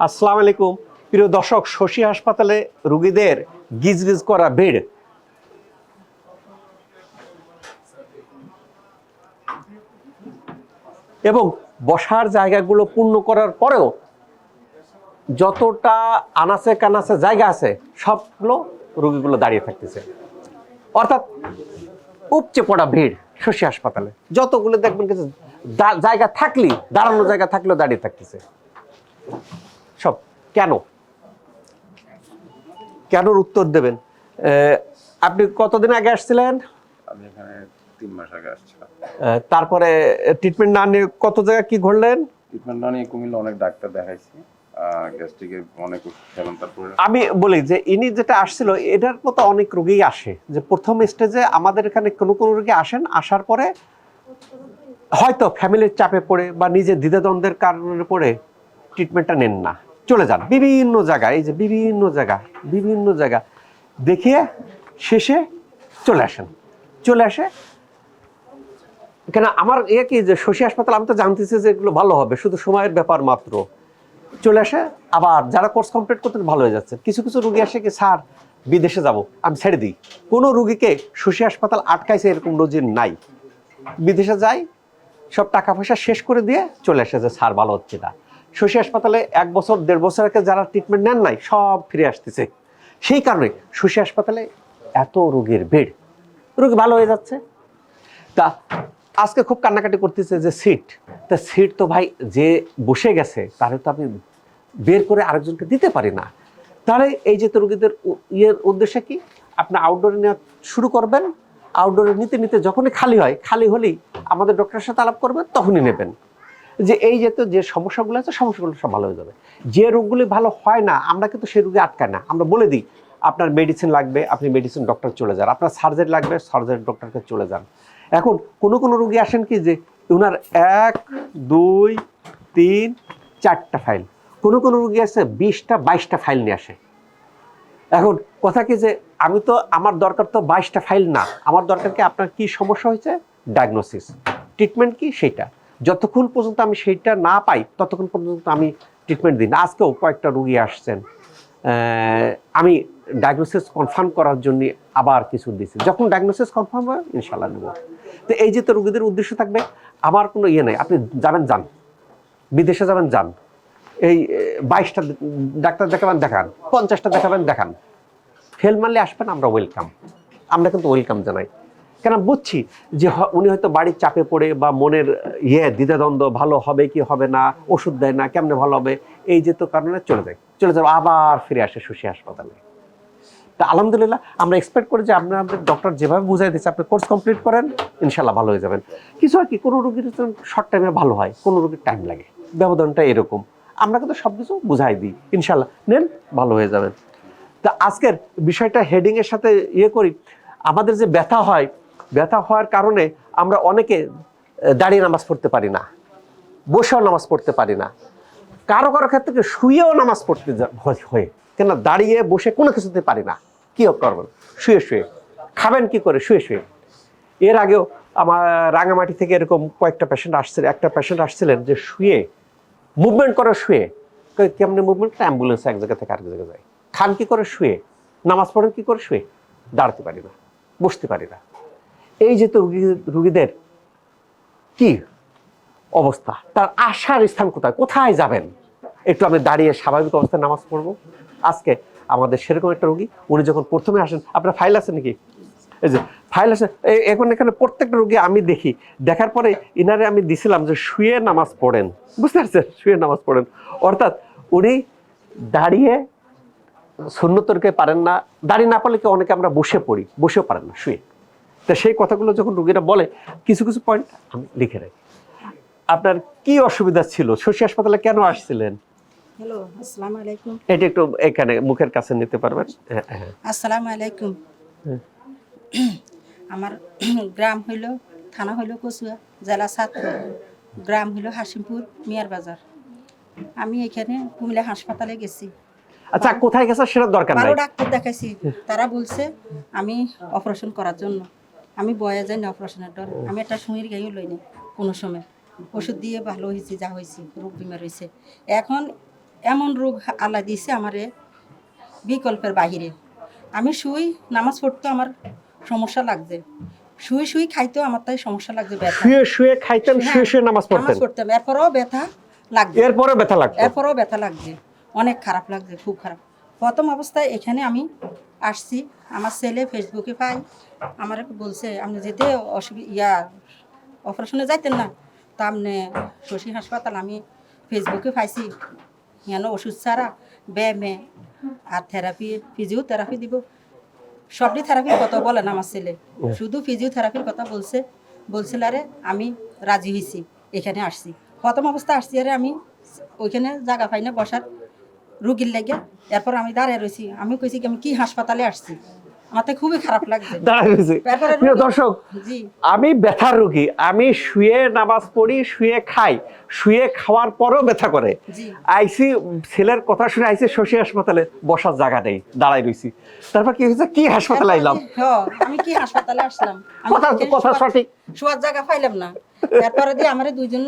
আসসালামু আলাইকুম। প্রিয় দর্শক, শশী হাসপাতালে রুগীদের গিজগিজ করা বেড এবং বসার জায়গাগুলো পূর্ণ করার পরেও যতটা আনাচে কানাচে জায়গা আছে, সবগুলো রুগীগুলো দাঁড়িয়ে থাকতেছে। অর্থাৎ উপচে পড়া ভিড় শশী হাসপাতালে। যতগুলো দেখবেন কিছু জায়গা থাকলেই দাঁড়ানো জায়গা থাকলেও দাঁড়িয়ে থাকতেছে। সব কেন? কেনর উত্তর দেবেন? আপনি কতদিন আগে আসছিলেন? আমি এখানে তিন মাস আগে আসছিলাম। তারপরে ট্রিটমেন্ট না নিয়ে কত জায়গায় কি ঘুরলেন ট্রিটমেন্ট না নিয়ে কুমিল্লা অনেক ডাক্তার দেখাইছি গ্যাস্ট্রিকের অনেক খেলাম তারপরে আমি বলি যে ইনি যেটা আসছিল এটার মতো অনেক রোগী আসে। যে প্রথম স্টেজে আমাদের এখানে কোনো কোনো রোগী আসেন আসার পরে হয়তো ফ্যামিলির চাপে পড়ে বা নিজের দ্বিধাদ্বন্দ্বের কারণে পড়ে ট্রিটমেন্টটা নেন না। চলে যান। বিভিন্ন জায়গায়, এই যে বিভিন্ন জায়গা বিভিন্ন জায়গা দেখিয়ে শেষে চলে আসেন। চলে আসে। কেন আমার ইয়ে কি যে শশী হাসপাতাল, আমি তো জানতেছি যে এগুলো ভালো হবে, শুধু সময়ের ব্যাপার মাত্র। চলে আসে, আবার যারা কোর্স কমপ্লিট করতে ভালো হয়ে যাচ্ছে। কিছু কিছু রুগী আসে কি, স্যার, বিদেশে যাব, আমি ছেড়ে দিই। কোনো রুগীকে শশী হাসপাতাল আটকাইছে এরকম নজির নাই। বিদেশে যাই, সব টাকা পয়সা শেষ করে দিয়ে চলে আসে যে, স্যার, ভালো হচ্ছে না। শশী হাসপাতালে এক বছর, দেড় বছর আগে যারা ট্রিটমেন্ট নেন নাই, সব ফিরে আসতেছে। সেই কারণে শশী হাসপাতালে এত রোগীর ভিড়। রোগী ভালো হয়ে যাচ্ছে। তা আজকে খুব কান্নাকাটি করতেছে যে সিট। তা সিট তো ভাই যে বসে গেছে তাহলে তো আমি বের করে আরেকজনকে দিতে পারি না। তাহলে এই যে তো রোগীদের ইয়ের উদ্দেশ্যে কি? আপনি আউটডোরে নেওয়া শুরু করবেন। আউটডোরে নিতে নিতে যখনই খালি হয়, খালি হলেই আমাদের ডক্টরের সাথে আলাপ করবেন, তখনই নেবেন। যে এই যে তো যে সমস্যাগুলো আছে, সমস্যাগুলো সব ভালো হয়ে যাবে। যে রোগগুলি ভালো হয় না, আমরা কিন্তু সেই রোগী আটকায় না। আমরা বলে দিই, আপনার মেডিসিন লাগবে, আপনি মেডিসিন ডক্টর চলে যান। আপনার সার্জারি লাগবে সার্জারি ডক্টরকে চলে যান। এখন কোনো কোনো রোগী আসেন কি যে ওনার এক, দুই, তিন, চারটা ফাইল কোনো কোনো রোগী আছে, বিশটা, বাইশটা ফাইল নিয়ে আসে। এখন কথা কি যে, আমি তো, আমার দরকার তো বাইশটা ফাইল না। আমার দরকার কি আপনার কি সমস্যা হয়েছে? ডায়াগনোসিস ট্রিটমেন্ট কি? সেইটা। যতক্ষণ পর্যন্ত আমি সেইটা না পাই, ততক্ষণ পর্যন্ত আমি ট্রিটমেন্ট দিই না। আজকেও কয়েকটা রুগী আসছেন। আমি ডায়াগনোসিস কনফার্ম করার জন্য আবার কিছু দিয়েছি। যখন ডায়াগনোসিস কনফার্ম হয় ইনশাল্লাহ নেব তো এই যে তো রুগীদের উদ্দেশ্য থাকবে, আমার কোনো ইয়ে নেই। আপনি যাবেন, যান। বিদেশে যাবেন, যান। এই বাইশটা ডাক্তার দেখাবেন, দেখান। পঞ্চাশটা দেখাবেন, দেখান। ফেল মারলে আসবেন, আমরা ওয়েলকাম আমরা কিন্তু ওয়েলকাম জানাই। কেন বুঝছি যে উনি হয়তো বাড়ির চাপে পড়ে বা মনের ইয়ে দ্বিধাদ্বন্দ্ব, ভালো হবে কি হবে না, ওষুধ দেয় না, কেমনে ভালো হবে, এই যে তো কারণে চলে যায় চলে যাবে আবার ফিরে আসে শশী হাসপাতালে। তা আলহামদুলিল্লাহ, আমরা এক্সপেক্ট করি যে আপনাদের ডক্টর যেভাবে বুঝাই দিচ্ছে আপনি কোর্স কমপ্লিট করেন ইনশাল্লাহ ভালো হয়ে যাবেন। কিছু আর কি, কোনো রোগীর শর্ট টাইমে ভালো হয়, কোনো রোগীর টাইম লাগে। ব্যবধানটা এরকম। আমরা কিন্তু সব কিছু বুঝাই দিই ইনশাল্লাহ নেন, ভালো হয়ে যাবেন। তা আজকের বিষয়টা হেডিংয়ের সাথে ইয়ে করি, আমাদের যে ব্যথা হয় ব্যথা হওয়ার কারণে আমরা অনেকে দাঁড়িয়ে নামাজ পড়তে পারি না, বসেও নামাজ পড়তে পারি না। কারও কারও ক্ষেত্রে শুয়েও নামাজ পড়তে হয়- কেন দাঁড়িয়ে বসে কোনো কিছুতে পারি না। কি করবেন? শুয়ে শুয়ে। খাবেন কি করে? শুয়ে শুয়ে। এর আগেও আমার রাঙামাটি থেকে এরকম কয়েকটা পেশেন্ট আসছিল, একটা পেশেন্ট আসছিলেন যে শুয়ে মুভমেন্ট করে শুয়ে। কেমনে মুভমেন্ট অ্যাম্বুলেন্স এক জায়গা থেকে আরেক জায়গায় যায়। খান কি করে? শুয়ে। নামাজ পড়েন কি করে? শুয়ে। দাঁড়াতে পারি না, বসতে পারি না। এই যে তো রুগী, রুগীদের কি অবস্থা? তার আসার স্থান কোথায়? কোথায় যাবেন? একটু আমি দাঁড়িয়ে স্বাভাবিক অবস্থায় নামাজ পড়ব। আজকে আমাদের সেরকম একটা রুগী, উনি যখন প্রথমে আসেন, আপনার ফাইল আছে নাকি? এই যে ফাইল আছে এখন এখানে প্রত্যেকটা রুগী আমি দেখি। দেখার পরে ইনারে আমি দিছিলাম যে শুয়ে নামাজ পড়েন। বুঝতে পারছেন? শুয়ে নামাজ পড়েন। অর্থাৎ উনি দাঁড়িয়ে শূন্যতরকে পারেন না, দাঁড়িয়ে না পারলে কি অনেকে আমরা বসে পড়ি? বসেও পারেন না, শুয়ে। তা সেই কথাগুলো যখন রুগীরা বলে কিছু কিছু পয়েন্ট আমি লিখে রাখি। আপনার কি অসুবিধা ছিল? শশী হাসপাতালে কেন আসছিলেন? হ্যালো আসসালামু আলাইকুম। এটা একটু এখানে মুখের কাছে নিতে পারবেন? হ্যাঁ হ্যাঁ। আসসালামু আলাইকুম। আমার গ্রাম হইল থানা হইল কচুয়া জেলা ছাত্র গ্রাম হইল হাসিমপুর মিয়ার বাজার। আমি এখানে কুমিল্লা হাসপাতালে গেছি। আচ্ছা কোথায় গেছে সেটা দরকার নাই। ডাক্তার দেখাইছি। তারা বলছে আমি অপারেশন করার জন্য। আমি বয়া যাই না অপারেশনের ডর আমি একটা সুইর গাইও লই না কোনো সময়। ওষুধ দিয়ে ভালো হয়েছি যা হয়েছি রোগ বিমার হয়েছে এখন এমন রোগ আল্লাহ দিয়েছে আমারে বিকল্পের বাহিরে। আমি শুই নামাজ পড়তে আমার সমস্যা লাগছে। শুয়ে শুই খাইতেও আমার তাই সমস্যা লাগছে ব্যথা। শুয়ে শুয়ে খাইতেন হ্যাঁ, শুয়ে শুয়ে নামাজ পড়তেন। নামাজ পড়তাম। এরপরেও ব্যথা লাগছে। এরপরে ব্যথা লাগতো এরপরেও ব্যথা লাগছে। অনেক খারাপ লাগছে খুব খারাপ। প্রথম অবস্থায় এখানে আমি আসছি। আমার ছেলে ফেসবুকে পাই আমার বলছে আপনি যেতে অসুবিধা ইয়া অপারেশনে যাইতেন না। তা আপনি শশী হাসপাতাল আমি ফেসবুকে পাইছি। কেন ওষুধ ছাড়া? ব্যায়ামে আর থেরাপি ফিজিওথেরাপি দিব। সবটি থেরাপির কথা বলে না আমার ছেলে। শুধু ফিজিওথেরাপির কথা বলছে। বলছিল আরে আমি রাজি হয়েছি এখানে আসছি। প্রথম অবস্থা আসছি আরে আমি ওইখানে জায়গা পাই না বসার। রুগীর লেগে। এরপর আমি দাঁড়িয়ে রয়েছি আমি কইছি কি আমি কি হাসপাতালে আসছি? আমার তো খুবই খারাপ লাগছে। রয়েছে। প্রিয় দর্শক জি। আমি ব্যথার রোগী। আমি শুয়ে নামাজ পড়ি শুয়ে খাই। শুয়ে খাওয়ার পরেও ব্যথা করে। আইসি ছেলের কথা শুনে আইসি শশী হাসপাতালে বসার জায়গা নেই। দাঁড়াই রইছি। তারপর কি হয়েছে? কি হাসপাতালে আইলাম? হ্যাঁ, আমি কি হাসপাতালে আসলাম? আমি কথা কথা সঠিক। শোয়ার জায়গা পাইলাম না। তারপরে দিয়ে আমার দুইজন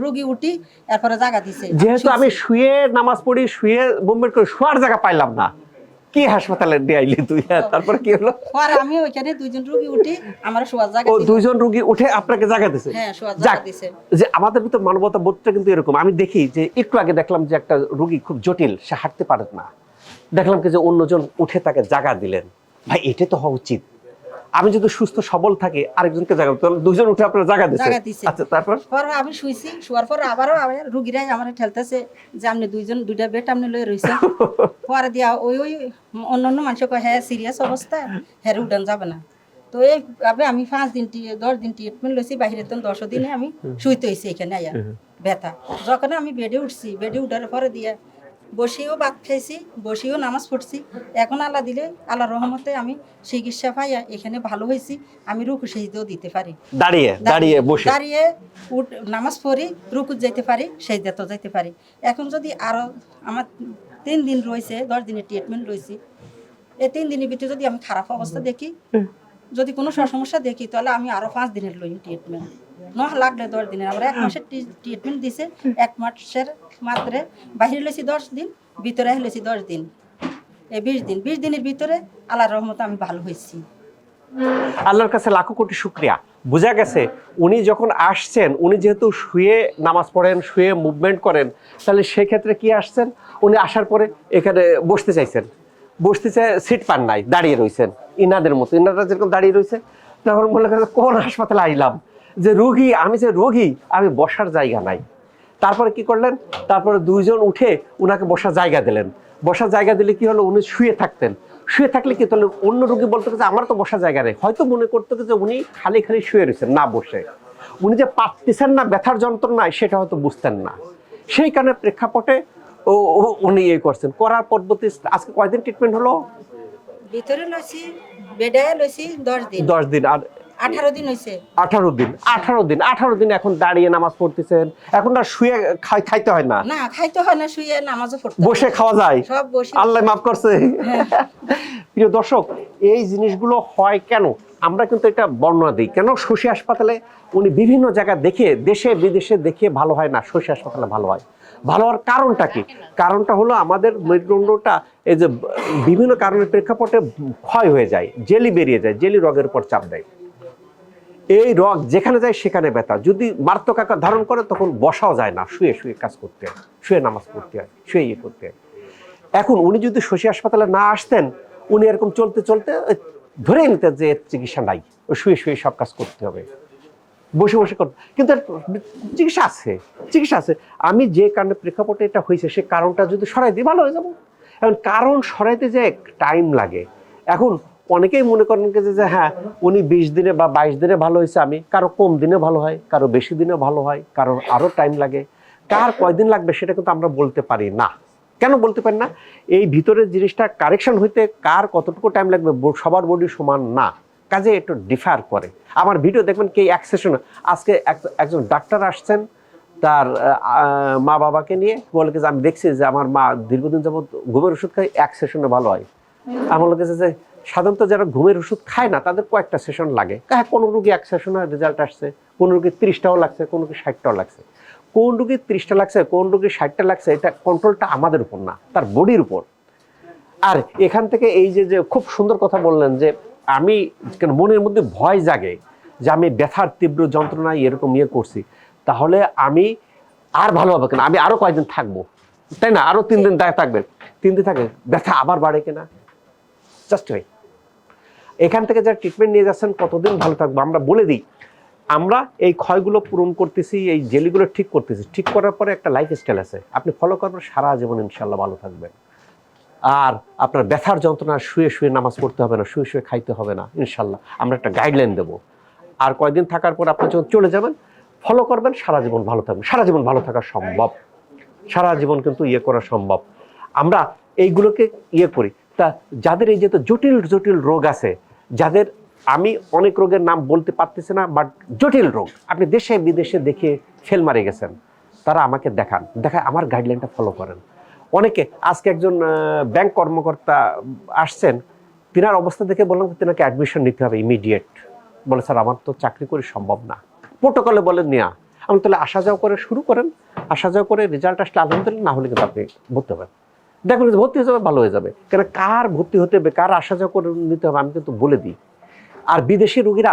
রুগী উঠি এরপরে জায়গা দিছে। যেহেতু আমি শুয়ে নামাজ পড়ি শুয়ে মুভমেন্ট করি শোয়ার জায়গা পাইলাম না। কি হাসপাতালে আইলি তুই? হ্যাঁ, তারপরে কি হলো? পরে আমি ওইখানে দুইজন রুগী উঠি আমার শোয়ার জায়গা ও দুইজন রুগী উঠে আপনাকে জায়গা দিছে? হ্যাঁ শোয়ার জায়গা দিছে। যে আমাদের ভিতর মানবতা বোধটা কিন্তু এরকম। আমি দেখি যে একটু আগে দেখলাম যে একটা রুগী খুব জটিল সে হাঁটতে পারে না। দেখলাম কি যে অন্যজন উঠে তাকে জায়গা দিলেন। ভাই এটা তো হওয়া উচিত। আমি যদি সুস্থ সবল থাকি আরেকজনকে জায়গা তাহলে দুজন উঠে আপনার জায়গা দিচ্ছে আচ্ছা তারপর? পরে আমি শুইছি শোয়ার পর আবারও আবার রুগীরাই আমার ঠেলতেছে যে আপনি দুইজন দুইটা বেড আপনি লয়ে রয়েছে পরে দিয়া ওই ওই অন্য অন্য মানুষ কয় হ্যাঁ সিরিয়াস অবস্থা হ্যাঁ উঠান যাবে না। তো এইভাবে আমি পাঁচ দিন দশ দিন ট্রিটমেন্ট লইছি বাইরে তো দশ দিনে আমি শুইতে হয়েছি এখানে আয়া ব্যথা। যখন আমি বেডে উঠছি বেডে উঠার পরে দিয়ে বসেও ভাত খাইছি বসেও নামাজ পড়ছি। এখন আল্লাহ দিলে আল্লাহ রহমতে আমি চিকিৎসা পাইয়া এখানে ভালো হয়েছি আমি রুকু সেজদেও দিতে পারি। দাঁড়িয়ে দাঁড়িয়ে বসে। দাঁড়িয়ে উঠ নামাজ পড়ি রুকুত যাইতে পারি সেই তো যাইতে পারি। এখন যদি আরও আমার তিন দিন রয়েছে দশ দিনের ট্রিটমেন্ট রয়েছে এই তিন দিনের ভিতরে যদি আমি খারাপ অবস্থা দেখি যদি কোনো সমস্যা দেখি, তাহলে আমি আরও পাঁচ দিনের লই ট্রিটমেন্ট ন লাগলে দশ দিনের। আমরা এক মাসের ট্রিটমেন্ট দিছে, এক মাসের মাত্রে। বাহিরে লইছি দশ দিন, ভিতরে লইছি দশ দিন। এই বিশ দিন। বিশ দিনের ভিতরে আল্লাহর রহমতে আমি ভালো হয়েছি। আল্লাহর কাছে লাখো কোটি শুক্রিয়া। বোঝা গেছে, উনি যখন আসছেন, উনি যেহেতু শুয়ে নামাজ পড়েন, শুয়ে মুভমেন্ট করেন, তাহলে সেক্ষেত্রে কি আসছেন? উনি আসার পরে এখানে বসতে চাইছেন। বসতে চাই সিট পান নাই, দাঁড়িয়ে রয়েছেন ইনাদের মতো, ইনারা যেরকম দাঁড়িয়ে রয়েছে তখন মনে করেন কোন হাসপাতালে আইলাম যে রোগী, আমি যে রোগী, আমি বসার জায়গা নাই। তারপরে কি করলেন? তারপরে দুইজন উঠে উনাকে বসার জায়গা দিলেন। বসার জায়গা দিলে কি হলো? উনি শুয়ে থাকতেন। শুয়ে থাকলে কি তাহলে অন্য রোগী বলতো যে, আমার তো বসার জায়গা নেই। হয়তো মনে করতো যে, উনি খালি খালি শুয়ে রয়েছেন, না বসে। উনি যে পারতেছেন না, ব্যথার যন্ত্রণায় সেটা হয়তো বুঝতেন না। সেই কারণে প্রেক্ষাপটে ও উনি ইয়ে করছেন। করার পদ্ধতি, আজকে কয়দিন ট্রিটমেন্ট হলো? ভিতরে লইছি বেডে লইছি দশ দিন। দশ দিন আর আঠারো দিন হয়েছে আঠারো দিন আঠারো দিন আঠারো দিন এখন দাঁড়িয়ে নামাজ পড়তেছেন। এখন আর শুয়ে খাইতে হয় না? না খাইতে হয় না শুয়ে নামাজও পড়তে বসে খাওয়া যায়? সব বসে। আল্লাহ মাফ করছে। প্রিয় দর্শক এই জিনিসগুলো হয় কেন? আমরা কিন্তু এটা বর্ণনা দিই। কেন শশী হাসপাতালে উনি বিভিন্ন জায়গা দেখে দেশে বিদেশে দেখে ভালো হয় না? শশী হাসপাতালে ভালো হয়। ভালো হওয়ার কারণটা কি? কারণটা হলো আমাদের মেরুদণ্ডটা এই যে বিভিন্ন কারণের প্রেক্ষাপটে ক্ষয় হয়ে যায় জেলি বেরিয়ে যায় জেলি রগের উপর চাপ দেয়। এই রগ যেখানে যায় সেখানে ব্যথা। যদি মারাত্মক আকার ধারণ করে তখন বসাও যায় না শুয়ে শুয়ে কাজ করতে হয় শুয়ে নামাজ পড়তে হয় শুয়ে ইয়ে করতে হয়। এখন উনি যদি শশী হাসপাতালে না আসতেন উনি এরকম চলতে চলতে ধরে নিতেন যে চিকিৎসা নাই ও শুয়ে শুয়ে সব কাজ করতে হবে। বসে বসে করতে কিন্তু চিকিৎসা আছে চিকিৎসা আছে। আমি যে কারণে প্রেক্ষাপটে এটা হয়েছে, সে কারণটা যদি সরাই দিই, ভালো হয়ে যাব। এখন কারণ সরাইতে যে টাইম লাগে, এখন অনেকেই মনে করেন যে হ্যাঁ উনি বিশ দিনে বা বাইশ দিনে ভালো হয়েছে, আমি কারও কম দিনে ভালো হয়, কারও বেশি দিনে ভালো হয় কারও আরও টাইম লাগে। কার কয়দিন লাগবে সেটা কিন্তু আমরা বলতে পারি না। কেন বলতে পারি না? এই ভিতরের জিনিসটা কারেকশন হইতে কার কতটুকু টাইম লাগবে সবার বডি সমান না। কাজে একটু ডিফার করে। আমার ভিডিও দেখবেন কি এক সেশন আজকে এক- একজন ডাক্তার আসছেন, তার মা বাবাকে নিয়ে বলে যে, আমি দেখছি যে আমার মা দীর্ঘদিন যাবত ঘুমের ওষুধ খাই এক সেশনে ভালো হয়। আমার কাছে যে, সাধারণত যারা ঘুমের ওষুধ খায় না, তাদের কয়েকটা সেশন লাগে। হ্যাঁ কোনো রুগী এক সেশনে রেজাল্ট আসছে। কোন রুগীর তিরিশটাও লাগছে, কোন রুগী ষাটটাও লাগছে। কোন রুগীর ত্রিশটা লাগছে, কোন রুগীর ষাটটা লাগছে, এটা কন্ট্রোলটা আমাদের উপর না, তার বডির উপর। আর এখান থেকে এই যে যে খুব সুন্দর কথা বললেন যে আমি কেন মনের মধ্যে ভয় জাগে যে আমি ব্যথার তীব্র যন্ত্রণায় এরকম ইয়ে করছি। তাহলে আমি আর ভালো হবে কিনা? আমি আরও কয়েকদিন থাকব। তাই না? আরও তিন দিন দায় থাকবেন। তিন দিন থাকে ব্যথা আবার বাড়ে কিনা? জাস্ট ওই এখান থেকে যারা ট্রিটমেন্ট নিয়ে যাচ্ছেন কতদিন ভালো থাকব? আমরা বলে দিই আমরা এই ক্ষয়গুলো পূরণ করতেছি এই জেলিগুলো ঠিক করতেছি। ঠিক করার পরে একটা লাইফ স্টাইল আছে। আপনি ফলো করবেন সারা জীবন ইনশাল্লাহ ভালো থাকবেন। আর আপনার ব্যথার যন্ত্রণা শুয়ে শুয়ে নামাজ পড়তে হবে না, শুয়ে শুয়ে খাইতে হবে না, ইনশাল্লাহ। আমরা একটা গাইডলাইন দেবো। আর কয়েকদিন থাকার পর আপনি যখন চলে যাবেন ফলো করবেন, সারা জীবন ভালো থাকবেন। সারা জীবন ভালো থাকা সম্ভব। সারা জীবন কিন্তু ইয়ে করা সম্ভব। আমরা এইগুলোকে ইয়ে করি। তা যাদের এই যে তো জটিল জটিল রোগ আছে, যাদের আমি অনেক রোগের নাম বলতে পারতেছি না বাট জটিল রোগ, আপনি দেশে বিদেশে দেখে ফেল মারে গেছেন, তারা আমাকে দেখান। দেখায় আমার গাইডলাইনটা ফলো করেন। অনেকে, আজকে একজন ব্যাংক কর্মকর্তা আসছেন, তিনার অবস্থা দেখে বললাম তিনাকে অ্যাডমিশন নিতে হবে ইমিডিয়েট বলে, স্যার, আমার তো চাকরি করে সম্ভব না। প্রোটোকলে বলেন, নেয়া। আমি তাহলে আসা যাওয়া করে শুরু করেন। আসা যাওয়া করে রেজাল্ট আসলে আলহামদুলিল্লাহ না হলে কিন্তু আপনি ভর্তি হবেন। দেখবেন যে ভর্তি হয়ে যাবে, ভালো হয়ে যাবে। কেন, কার ভর্তি হতে হবে, কার আসা যাওয়া করে নিতে হবে, আমি কিন্তু বলে দিই। আর বিদেশি রুগীরা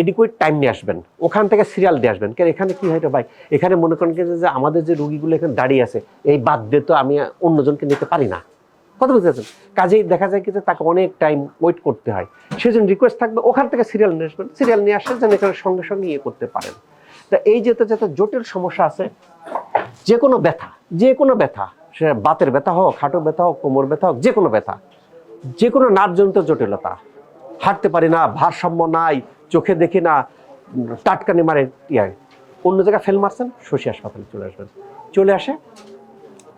এডিকুয়েট টাইম নিয়ে আসবেন। ওখান থেকে সিরিয়াল দিয়ে আসবেন। কেন এখানে কি হয় ভাই? এখানে মনে করেন যে আমাদের যে রুগীগুলো এখানে দাঁড়িয়ে আছে, এই বাদ দিয়ে তো আমি অন্যজনকে নিতে পারি না। কত বুঝতে কাজেই দেখা যায় কি যে, তাকে অনেক টাইম ওয়েট করতে হয়। সেজন্য রিকোয়েস্ট থাকবে, ওখান থেকে সিরিয়াল নিয়ে আসবেন। সিরিয়াল নিয়ে আসলে যেন এখানে সঙ্গে সঙ্গে ইয়ে করতে পারেন। তা এই যেতে যেতে জটিল সমস্যা আছে, যে কোনো ব্যথা, যে কোনো ব্যথা, সে বাতের ব্যথা হোক, হাঁটুর ব্যথা হোক, কোমর ব্যথা হোক, যে কোনো ব্যথা, যে কোনো নার্ভজনিত জটিলতা, হাঁটতে পারি না, ভারসাম্য নাই চোখে দেখি না টাটকানি মারে ইয়ে অন্য জায়গায় ফেল মারছেন, শশী হাসপাতালে চলে আসবেন। চলে আসে,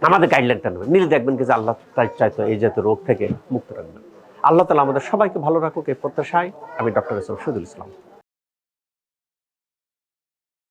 আমাদের গাইডলাইনটা নেবেন। নিলে দেখবেন কি যে আল্লাহ চাইতো এই জাতীয় রোগ থেকে মুক্ত রাখবেন। আল্লাহ তালা আমাদের সবাইকে ভালো রাখুক, এই প্রত্যাশায় আমি ডক্টর ইসলাম শহীদুল ইসলাম।